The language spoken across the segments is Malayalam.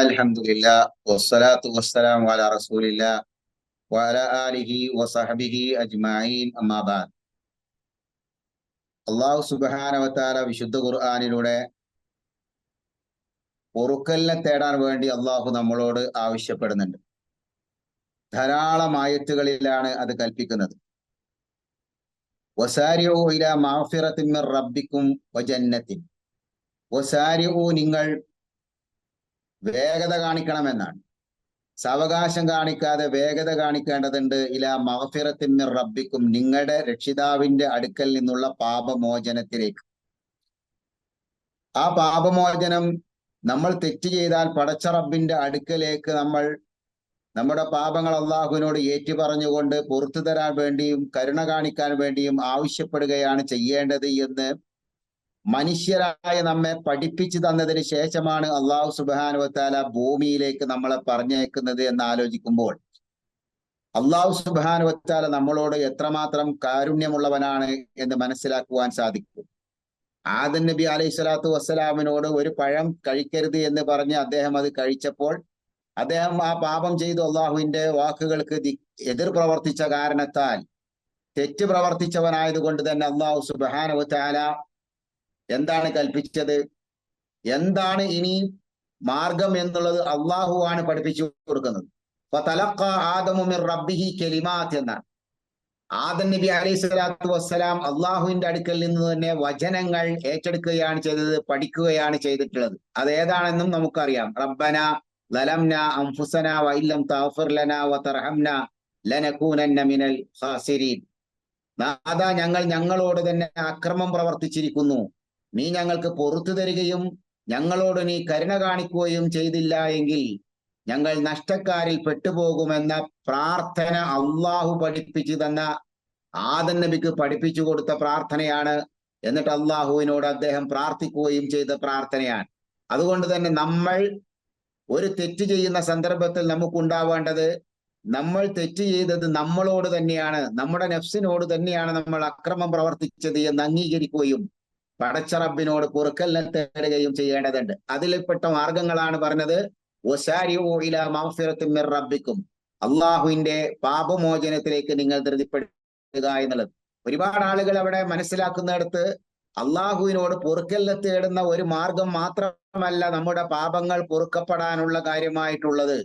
അൽഹംദുലില്ലാ വസ്സലാത്തു ആലിഹി സുബ്ഹാനഹു വതആല വിശുദ്ധ ഖുർആനിലൂടെ പൊറുക്കലിനെ തേടാൻ വേണ്ടി അള്ളാഹു നമ്മളോട് ആവശ്യപ്പെടുന്നുണ്ട്. ധാരാളം ആയത്തുകളിലാണ് അത് കൽപ്പിക്കുന്നത്. വസാരിഉ ഇല മാഫിറത്തിൻ റബ്ബിക്കും വജന്നത്തിൻ വസാരിഉ നിങ്ങൾ വേഗത കാണിക്കണമെന്നാണ്. സാവകാശം കാണിക്കാതെ വേഗത കാണിക്കേണ്ടതുണ്ട്. ഇല മഹഫിറത്തിൻ റബ്ബിക്കും നിങ്ങളുടെ രക്ഷിതാവിന്റെ അടുക്കൽ നിന്നുള്ള പാപമോചനത്തിലേക്ക്. ആ പാപമോചനം നമ്മൾ തെറ്റ് ചെയ്താൽ പടച്ച റബ്ബിന്റെ അടുക്കലേക്ക് നമ്മൾ നമ്മുടെ പാപങ്ങൾ അള്ളാഹുവിനോട് ഏറ്റു പറഞ്ഞുകൊണ്ട് പുറത്തു തരാൻ വേണ്ടിയും കരുണ കാണിക്കാൻ വേണ്ടിയും ആവശ്യപ്പെടുകയാണ് ചെയ്യേണ്ടത് എന്ന് മനുഷ്യരായ നമ്മെ പഠിപ്പിച്ചു തന്നതിന് ശേഷമാണ് അള്ളാഹു സുബാനുവത്താല ഭൂമിയിലേക്ക് നമ്മളെ പറഞ്ഞേക്കുന്നത് എന്ന് ആലോചിക്കുമ്പോൾ അള്ളാഹു സുബാനുവത്താല നമ്മളോട് എത്രമാത്രം കാരുണ്യമുള്ളവനാണ് എന്ന് മനസ്സിലാക്കുവാൻ സാധിക്കും. ആദൻ നബി അലൈഹി സ്വലാത്തു വസ്സലാമിനോട് ഒരു പഴം കഴിക്കരുത് എന്ന് പറഞ്ഞ് അദ്ദേഹം അത് കഴിച്ചപ്പോൾ അദ്ദേഹം ആ പാപം ചെയ്തു അള്ളാഹുവിന്റെ വാക്കുകൾക്ക് എതിർ പ്രവർത്തിച്ച കാരണത്താൽ തെറ്റ് പ്രവർത്തിച്ചവനായതുകൊണ്ട് തന്നെ അള്ളാഹു സുബാനുവത്താല എന്താണ് കൽപ്പിച്ചത്? എന്താണ് ഇനി മാർഗം എന്നുള്ളത് അള്ളാഹു ആണ് പഠിപ്പിച്ചു കൊടുക്കുന്നത്. തലക്ക ആദമുമിർ റബ്ബിഹി കെലിമാത്ത് എന്നാണ്. ആദം നബി അലൈഹി സ്വലാത്തു വസ്സലാം അള്ളാഹുവിന്റെ അടുക്കൽ നിന്ന് തന്നെ വചനങ്ങൾ ഏറ്റെടുക്കുകയാണ് ചെയ്തത് പഠിക്കുകയാണ് ചെയ്തിട്ടുള്ളത്. അത് ഏതാണെന്നും നമുക്കറിയാം. റബ്ബന ലലംന അംഫുസന വൈലം താഫിർ ലന വതർഹംന ലനകൂനന്ന മിനൽ ഖാസിരീൻ. നാഥ ഞങ്ങൾ ഞങ്ങളോട് തന്നെ അക്രമം പ്രവർത്തിച്ചിരിക്കുന്നു. നീ ഞങ്ങൾക്ക് പുറത്തു തരികയും ഞങ്ങളോട് നീ കരുണ കാണിക്കുകയും ചെയ്തില്ല എങ്കിൽ ഞങ്ങൾ നഷ്ടക്കാരിൽ പെട്ടുപോകുമെന്ന പ്രാർത്ഥന അള്ളാഹു പഠിപ്പിച്ചു തന്ന ആദൻ നബിക്ക് പഠിപ്പിച്ചു കൊടുത്ത പ്രാർത്ഥനയാണ്. എന്നിട്ട് അള്ളാഹുവിനോട് അദ്ദേഹം പ്രാർത്ഥിക്കുകയും ചെയ്ത പ്രാർത്ഥനയാണ്. അതുകൊണ്ട് തന്നെ നമ്മൾ ഒരു തെറ്റ് ചെയ്യുന്ന സന്ദർഭത്തിൽ നമുക്കുണ്ടാവേണ്ടത് നമ്മൾ തെറ്റ് ചെയ്തത് നമ്മളോട് തന്നെയാണ്. നമ്മുടെ നെഫ്സിനോട് തന്നെയാണ് നമ്മൾ അക്രമം പ്രവർത്തിച്ചത് എന്ന് അംഗീകരിക്കുകയും പടച്ച റബ്ബിനോട് പൊറുക്കലിനെ തേടുകയും ചെയ്യേണ്ടതുണ്ട്. അതിൽപ്പെട്ട മാർഗങ്ങളാണ് പറഞ്ഞത് റബ്ബിക്കും. അള്ളാഹുവിന്റെ പാപമോചനത്തിലേക്ക് നിങ്ങൾ ധൃതിപ്പെടുക എന്നുള്ളത്. ഒരുപാട് ആളുകൾ അവിടെ മനസ്സിലാക്കുന്നിടത്ത് അള്ളാഹുവിനോട് പൊറുക്കലിനെ തേടുന്ന ഒരു മാർഗം മാത്രമല്ല നമ്മുടെ പാപങ്ങൾ പൊറുക്കപ്പെടാനുള്ള കാര്യമായിട്ടുള്ളത്.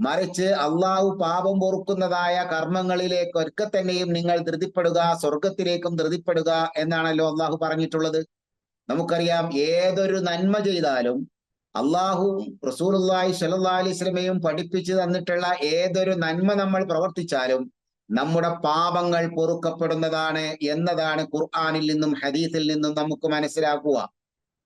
മറിച്ച് അള്ളാഹു പാപം പൊറുക്കുന്നതായ കർമ്മങ്ങളിലേക്ക് ഒരിക്കൽ തന്നെയും നിങ്ങൾ ധൃതിപ്പെടുക സ്വർഗത്തിലേക്കും ധൃതിപ്പെടുക എന്നാണല്ലോ അള്ളാഹു പറഞ്ഞിട്ടുള്ളത്. നമുക്കറിയാം ഏതൊരു നന്മ ചെയ്താലും അള്ളാഹു റസൂലി സല്ലാ അലൈഹി സ്വലമയും പഠിപ്പിച്ചു തന്നിട്ടുള്ള ഏതൊരു നന്മ നമ്മൾ പ്രവർത്തിച്ചാലും നമ്മുടെ പാപങ്ങൾ പൊറുക്കപ്പെടുന്നതാണ് എന്നതാണ് ഖുർആാനിൽ നിന്നും ഹദീസിൽ നിന്നും നമുക്ക് മനസ്സിലാക്കുക.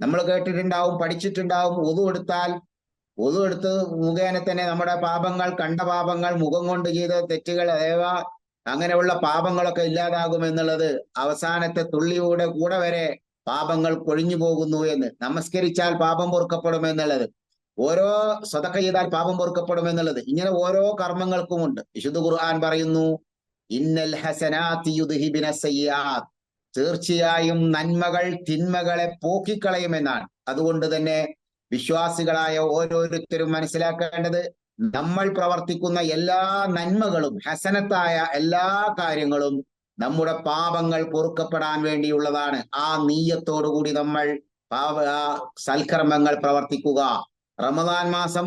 നമ്മൾ കേട്ടിട്ടുണ്ടാവും പഠിച്ചിട്ടുണ്ടാവും ഒതു എടുത്താൽ ഒതു എടുത്ത് മുഖേന തന്നെ നമ്മുടെ പാപങ്ങൾ കണ്ട പാപങ്ങൾ മുഖം കൊണ്ട് ചെയ്ത തെറ്റുകൾ അതേവ അങ്ങനെയുള്ള പാപങ്ങളൊക്കെ ഇല്ലാതാകും എന്നുള്ളത് അവസാനത്തെ തുള്ളിയുടെ കൂടെ വരെ പാപങ്ങൾ കൊഴിഞ്ഞു പോകുന്നു എന്ന്. നമസ്കരിച്ചാൽ പാപം പൊറുക്കപ്പെടും എന്നുള്ളത്. ഓരോ സ്വതക്ക ചെയ്താൽ പാപം പൊറുക്കപ്പെടും എന്നുള്ളത്. ഇങ്ങനെ ഓരോ കർമ്മങ്ങൾക്കും ഉണ്ട്. വിശുദ്ധ ഖുർആൻ പറയുന്നു ഇന്നൽ ഹസനാത്ത് തീർച്ചയായും നന്മകൾ തിന്മകളെ പോക്കിക്കളയുമെന്നാണ് അതുകൊണ്ട് തന്നെ വിശ്വാസികളായ ഓരോരുത്തരും മനസ്സിലാക്കേണ്ടത് നമ്മൾ പ്രവർത്തിക്കുന്ന എല്ലാ നന്മകളും ഹസനത്തായ എല്ലാ കാര്യങ്ങളും നമ്മുടെ പാപങ്ങൾ പൊറുക്കപ്പെടാൻ വേണ്ടിയുള്ളതാണ്. ആ നീയത്തോടുകൂടി നമ്മൾ പാപ സൽക്കർമ്മങ്ങൾ പ്രവർത്തിക്കുക. റമദാൻ മാസം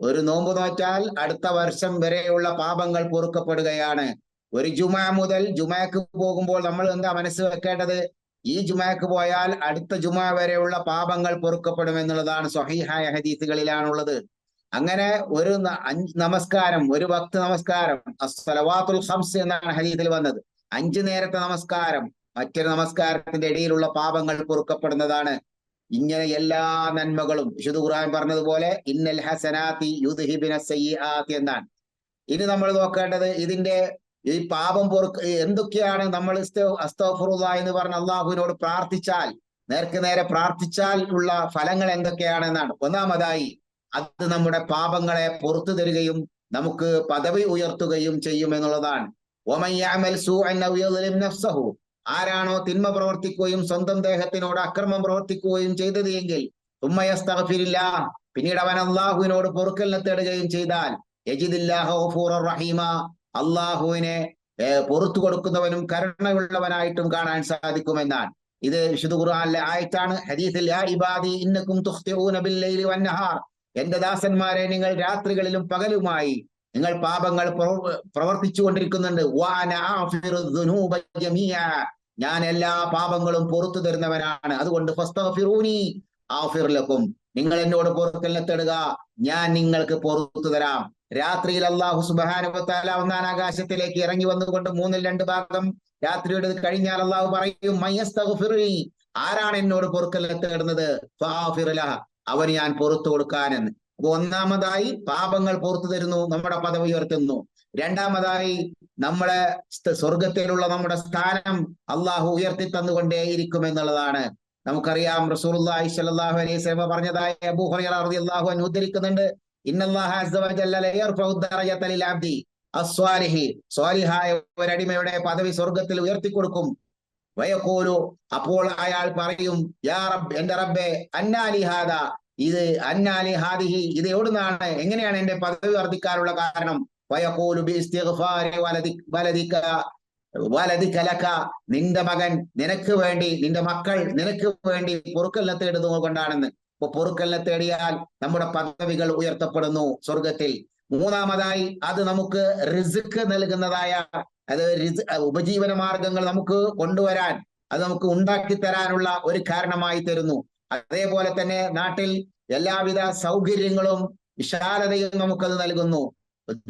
ഒരു നോമ്പ് നോറ്റാൽ അടുത്ത വർഷം വരെയുള്ള പാപങ്ങൾ പൊറുക്കപ്പെടുകയാണ്. ഒരു ജുമ മുതൽ ജുമയ്ക്ക് പോകുമ്പോൾ നമ്മൾ എന്താ മനസ്സ് വെക്കേണ്ടത്? ഈ ജുമാക്ക് പോയാൽ അടുത്ത ജുമാ വരെയുള്ള പാപങ്ങൾ പൊറുക്കപ്പെടും എന്നുള്ളതാണ് സ്വഹീഹായ ഹദീസുകളിലാണുള്ളത്. അങ്ങനെ ഒരു നമസ്കാരം ഒരു ഭക്ത നമസ്കാരം അസ്സലവാത്തുൽ ഹംസ് എന്നാണ് ഹദീസിൽ വന്നത്. അഞ്ചു നേരത്തെ നമസ്കാരം മറ്റൊരു നമസ്കാരത്തിന്റെ ഇടയിലുള്ള പാപങ്ങൾ പൊറുക്കപ്പെടുന്നതാണ്. ഇങ്ങനെ എല്ലാ നന്മകളും വിശുദ്ധ ഖുർആൻ പറഞ്ഞതുപോലെ ഇന്നൽ ഹസനാത്തി യുദ്ഹിബിന സയ്യാത്തി എന്നാണ്. ഇനി നമ്മൾ നോക്കേണ്ടത് ഇതിന്റെ ഈ പാപം പൊറുക്ക എന്തൊക്കെയാണ് നമ്മൾ അസ്തഫുറുള്ള എന്ന് പറഞ്ഞ അള്ളാഹുവിനോട് പ്രാർത്ഥിച്ചാൽ നേർക്ക് നേരെ പ്രാർത്ഥിച്ചാൽ ഉള്ള ഫലങ്ങൾ എന്തൊക്കെയാണെന്നാണ്. ഒന്നാമതായി അത് നമ്മുടെ പാപങ്ങളെ പുറത്തു തരികയും നമുക്ക് പദവി ഉയർത്തുകയും ചെയ്യും എന്നുള്ളതാണ്. ആരാണോ തിന്മ പ്രവർത്തിക്കുകയും സ്വന്തം ദേഹത്തിനോട് അക്രമം പ്രവർത്തിക്കുകയും ചെയ്തത് എങ്കിൽ ഉമ്മയസ്തഫിരില്ല പിന്നീട് അവൻ അള്ളാഹുവിനോട് പൊറുക്കലിനെ തേടുകയും ചെയ്താൽ റഹീമ അള്ളാഹുവിനെ പുറത്തു കൊടുക്കുന്നവനും കരുണയുള്ളവനായിട്ടും കാണാൻ സാധിക്കുമെന്നാണ്. ഇത് വിശുദ്ധ ഖുർആാനിലെ ആയത്താണ്. ഹദീസിൽ എന്റെ ദാസന്മാരെ നിങ്ങൾ രാത്രികളിലും പകലുമായി നിങ്ങൾ പാപങ്ങൾ പ്രവ- പ്രവർത്തിച്ചു കൊണ്ടിരിക്കുന്നുണ്ട് ഞാൻ എല്ലാ പാപങ്ങളും പുറത്തു തരുന്നവനാണ്. അതുകൊണ്ട് നിങ്ങൾ എന്നോട് പുറത്തെല്ലാം തേടുക. ഞാൻ നിങ്ങൾക്ക് പുറത്തു തരാം. രാത്രിയിൽ അള്ളാഹു സുബാനുവത്താല ഒന്നാം ആകാശത്തിലേക്ക് ഇറങ്ങി വന്നുകൊണ്ട് മൂന്നിൽ രണ്ട് ഭാഗം രാത്രിയുടെ കഴിഞ്ഞാൽ അള്ളാഹു പറയും ആരാണ് എന്നോട് പൊറുക്കലിനെ തേടുന്നത്. അവന് ഞാൻ പുറത്തു കൊടുക്കാനെന്ന്. അപ്പൊ ഒന്നാമതായി പാപങ്ങൾ പുറത്തു തരുന്നു നമ്മുടെ പദവി ഉയർത്തുന്നു. രണ്ടാമതായി നമ്മളെ സ്വർഗത്തിലുള്ള നമ്മുടെ സ്ഥാനം അള്ളാഹു ഉയർത്തി തന്നുകൊണ്ടേയിരിക്കും എന്നുള്ളതാണ്. നമുക്കറിയാം സ്വല്ലല്ലാഹു അലൈഹി വസല്ലം പറഞ്ഞതായി അബൂ ഹുറൈറ റളിയല്ലാഹു അൻഹു ഉദ്ധരിക്കുന്നുണ്ട്. സ്വാലിഹായ ഒരടിമയുടെ പദവി സ്വർഗത്തിൽ ഉയർത്തി കൊടുക്കും വയക്കോലു അപ്പോൾ അയാൾ പറയും യാ റബ് എന്റെ റബ്ബെ അന്നാലി ഹാദ. ഇത് അന്നാലി ഹാദിഹി ഇത് എവിടുന്നാണ്? എങ്ങനെയാണ് എന്റെ പദവി വർദ്ധിക്കാനുള്ള കാരണം? വയക്കോലു വലതിക്കലക്ക നിന്റെ മകൻ നിനക്ക് വേണ്ടി നിന്റെ മക്കൾ നിനക്ക് വേണ്ടി തേടുന്നത് കൊണ്ടാണെന്ന്. പൊറുക്കലിനെ തേടിയാൽ നമ്മുടെ പദവികൾ ഉയർത്തപ്പെടുന്നു സ്വർഗത്തിൽ മൂന്നാമതായി അത് നമുക്ക് റിസ്ക് നൽകുന്നതായ അത് ഉപജീവന മാർഗങ്ങൾ നമുക്ക് കൊണ്ടുവരാൻ അത് നമുക്ക് ഉണ്ടാക്കി തരാനുള്ള ഒരു കാരണമായി തരുന്നു. അതേപോലെ തന്നെ നാട്ടിൽ എല്ലാവിധ സൗകര്യങ്ങളും വിശാലതയും നമുക്കത് നൽകുന്നു.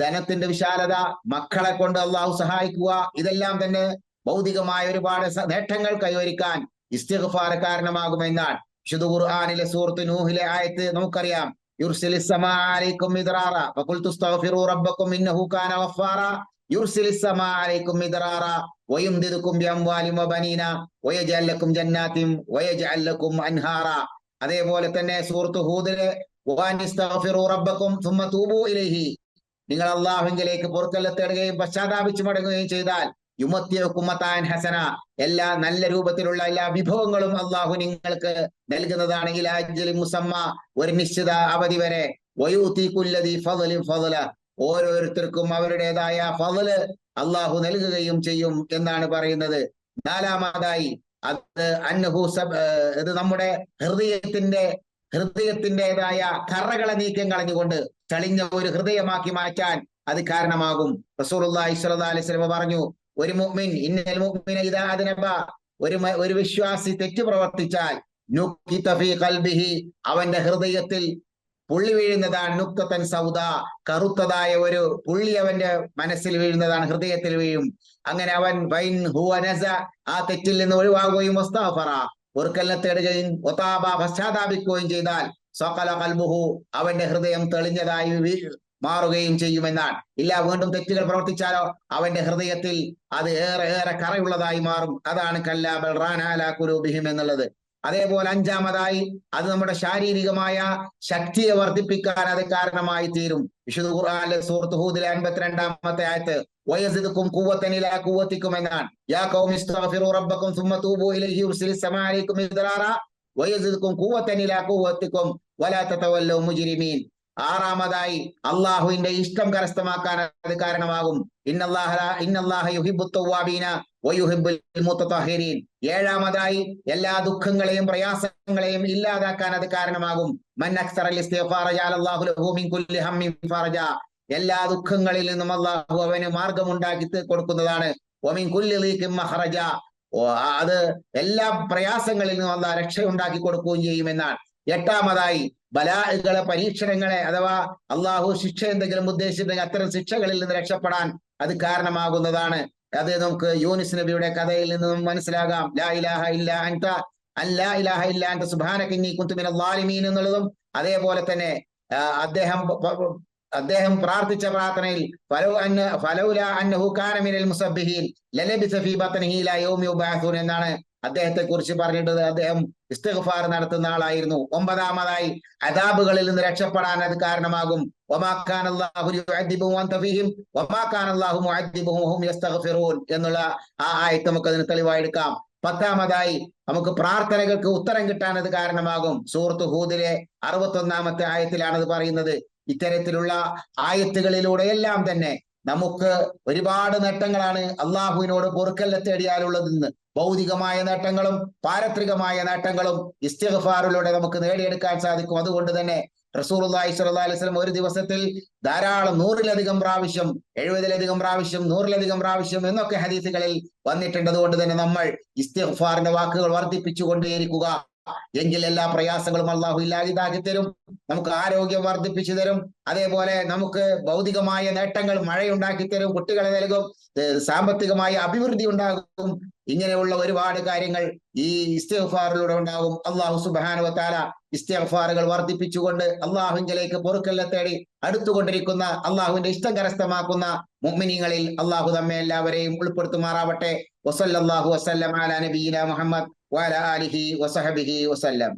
ധനത്തിന്റെ വിശാലത മക്കളെ കൊണ്ട് അള്ളാഹു സഹായിക്കുക ഇതെല്ലാം തന്നെ ഭൗതികമായ ഒരുപാട് നേട്ടങ്ങൾ കൈവരിക്കാൻ ഇസ്തിഗ്ഫാർ കാരണമാകുമെന്നാണ്. വിശുദ്ധ ഖുർആാനിലെ സൂറത്ത് നൂഹിലെ ആയത്ത് നമുക്കറിയാം. അതേപോലെ തന്നെ നിങ്ങൾ അള്ളാഹുങ്കിലേക്ക് പൊറുക്കല്ല തേടുകയും പശ്ചാത്താപിച്ചു മടങ്ങുകയും ചെയ്താൽ യുമത്തിയക്കുമത്താൻ ഹസന. എല്ലാ നല്ല രൂപത്തിലുള്ള എല്ലാ വിഭവങ്ങളും അള്ളാഹു നിങ്ങൾക്ക് നൽകുന്നതാണെങ്കിൽ അജ്ജലി മുസമ്മ ഒരു നിശ്ചിത അവധി വരെ. വയൂത്തിക്കുല്ലതി ഫതലും ഫതല ഓരോരുത്തർക്കും അവരുടേതായ ഫതൽ അള്ളാഹു നൽകുകയും ചെയ്യും എന്നാണ് പറയുന്നത്. നാലാമതായി അത് അന്നഹു സബ് ഇത് നമ്മുടെ ഹൃദയത്തിന്റെ ഹൃദയത്തിന്റെതായ കറകളെ നീക്കം കളഞ്ഞുകൊണ്ട് ചളിഞ്ഞ ഒരു ഹൃദയമാക്കി മാറ്റാൻ അത് കാരണമാകും. റസൂർ അള്ളാഹി സ്വല്ലാ അലൈഹി സ്വലമ പറഞ്ഞു ഒരു മുഅ്മിൻ ഇന്നൽ മുഅ്മിന ഇദാ ഒരു ഒരു വിശ്വാസി തെറ്റ് പ്രവർത്തിച്ചാൽ കൽബിഹി അവന്റെ ഹൃദയത്തിൽ പുള്ളി വീഴുന്നതാണ് നുക്തത്തൻ സൗദ. കറുത്തതായ ഒരു പുള്ളി അവന്റെ മനസ്സിൽ വീഴുന്നതാണ് ഹൃദയത്തിൽ വീഴും. അങ്ങനെ അവൻ വൈൻ ഹുവനസ ആ തെറ്റിൽ നിന്ന് ഒഴിവാകുകയും മുസ്താഫറ ഒറുക്കലിനെ തേടുകയും ഒത്താബ പശ്ചാത്താപിക്കുകയും ചെയ്താൽ സ്വകല കൽബുഹു അവന്റെ ഹൃദയം തെളിഞ്ഞതായി മാറുകയും ചെയ്യുമെന്നാണ്. ഇല്ല വീണ്ടും തെറ്റുകൾ പ്രവർത്തിച്ചാലോ? അവന്റെ ഹൃദയത്തിൽ അത് ഏറെ ഏറെ കറയുള്ളതായി മാറും. അതാണ് കല്ലാ ബൽറാനാല കുലൂബിഹിം എന്നുള്ളത്. അതേപോലെ അഞ്ചാമതായി അത് നമ്മുടെ ശാരീരികമായ ശക്തിയെ വർദ്ധിപ്പിക്കാൻ അത് കാരണമായി തീരും. വിശുദ്ധ ഖുർആാനിലെ സൂറത്ത് ഹൂദിലെ അൻപത്തിരണ്ടാമത്തെ ആയത്ത് വയസ്സിതുക്കും കൂവത്തനില കൂവത്തിക്കും എന്നാണ്. യാ ഖൗമി ഇസ്തഗ്ഫിറു റബ്ബക്കും സുമ്മ വയസിദുക്കും കൂവത്തനില കൂവത്തിക്കും വലാ തതവല്ലൗ ആറാമതായി അള്ളാഹുവിന്റെ ഇഷ്ടം കരസ്ഥമാക്കാൻ അത് കാരണമാകും. ഏഴാമതായി എല്ലാ ദുഃഖങ്ങളെയും പ്രയാസങ്ങളെയും ഇല്ലാതാക്കാൻ അത് കാരണമാകും. എല്ലാ ദുഃഖങ്ങളിൽ നിന്നും അള്ളാഹു അവന് മാർഗമുണ്ടാക്കി കൊടുക്കുന്നതാണ്. അത് എല്ലാ പ്രയാസങ്ങളിൽ നിന്നും അള്ളാഹ് രക്ഷയുണ്ടാക്കി കൊടുക്കുകയും ചെയ്യുമെന്നാണ് എട്ടാമതായി ബലാഹുകളെ പരീക്ഷണങ്ങളെ അഥവാ അള്ളാഹു ശിക്ഷ എന്തെങ്കിലും ഉദ്ദേശിച്ചിട്ടുണ്ടെങ്കിൽ അത്തരം ശിക്ഷകളിൽ നിന്ന് രക്ഷപ്പെടാൻ അത് കാരണമാകുന്നതാണ്. അത് നമുക്ക് യൂനിസ് നബിയുടെ കഥയിൽ നിന്നും മനസ്സിലാകാം. ലാ ഇലാഹ ഇല്ല അൻത അല്ലാ ഇലാഹ ഇല്ല അൻത സുബ്ഹാനക ഇന്നി കുന്തു മിനൽ ളാലിമീൻ എന്നുള്ളതും അതേപോലെ തന്നെ അദ്ദേഹം അദ്ദേഹം പ്രാർത്ഥിച്ച പ്രാർത്ഥനയിൽ ഫലൗ അന്ന ഫലൗല അന്നഹു ഫീ ബത്നിഹി യൗമി എന്നാണ് അദ്ദേഹത്തെ കുറിച്ച് പറഞ്ഞിട്ടത് അദ്ദേഹം ഇസ്തിഗ്ഫാർ നടത്തുന്ന ആളായിരുന്നു. ഒമ്പതാമതായി അദാബുകളിൽ നിന്ന് രക്ഷപ്പെടാൻ അത് കാരണമാകും. എന്നുള്ള ആ ആയത്ത് നമുക്ക് അതിന് തെളിവായെടുക്കാം പത്താമതായി നമുക്ക് പ്രാർത്ഥനകൾക്ക് ഉത്തരം കിട്ടാൻ അത് കാരണമാകും. സൂറത്ത് ഹൂദിലെ അറുപത്തൊന്നാമത്തെ ആയത്തിലാണ് അത് പറയുന്നത്. ഇത്തരത്തിലുള്ള ആയത്തുകളിലൂടെ എല്ലാം തന്നെ നമുക്ക് ഒരുപാട് നേട്ടങ്ങളാണ് അള്ളാഹുവിനോട് പൊറുക്കല്ല തേടിയാലുള്ളതെന്ന്. ഭൗതികമായ നേട്ടങ്ങളും പാരത്രികമായ നേട്ടങ്ങളും ഇസ്തിഗ്ഫാറിലൂടെ നമുക്ക് നേടിയെടുക്കാൻ സാധിക്കും. അതുകൊണ്ട് തന്നെ റസൂർ സ്വല്ലല്ലാഹി അലൈഹി വസല്ലം ഒരു ദിവസത്തിൽ ധാരാളം നൂറിലധികം പ്രാവശ്യം എഴുപതിലധികം പ്രാവശ്യം നൂറിലധികം പ്രാവശ്യം എന്നൊക്കെ ഹദീസുകളിൽ വന്നിട്ടുണ്ട്. അതുകൊണ്ട് തന്നെ നമ്മൾ ഇസ്തിഗ്ഫാറിന്റെ വാക്കുകൾ വർദ്ധിപ്പിച്ചുകൊണ്ടേയിരിക്കുക. എങ്കിൽ എല്ലാ പ്രയാസങ്ങളും അള്ളാഹു ഇല്ലാതാക്കി തരും. നമുക്ക് ആരോഗ്യം വർദ്ധിപ്പിച്ചു തരും. അതേപോലെ നമുക്ക് ഭൗതികമായ നേട്ടങ്ങൾ മഴയുണ്ടാക്കി തരും. കുട്ടികളെ നൽകും. സാമ്പത്തികമായ അഭിവൃദ്ധി ഉണ്ടാകും. ഇങ്ങനെയുള്ള ഒരുപാട് കാര്യങ്ങൾ ഈ ഇസ്തിഗ്ഫാറിലൂടെ ഉണ്ടാകും. അള്ളാഹു സുബാനുവത്താല ഇസ്തിഗ്ഫാറുകൾ വർദ്ധിപ്പിച്ചുകൊണ്ട് അള്ളാഹുവിലേക്ക് പൊറുക്കല്ല തേടി അടുത്തുകൊണ്ടിരിക്കുന്ന അള്ളാഹുവിന്റെ ഇഷ്ടം കരസ്ഥമാക്കുന്ന മുഅ്മിനീങ്ങളിൽ അള്ളാഹു നമ്മെ എല്ലാവരെയും ഉൾപ്പെടുത്തുമാറാവട്ടെ. വസല്ലല്ലാഹു വസല്ലം അലാ നബീന മുഹമ്മദ് വഅലാ ആലിഹി വസഹബിഹി വസല്ലം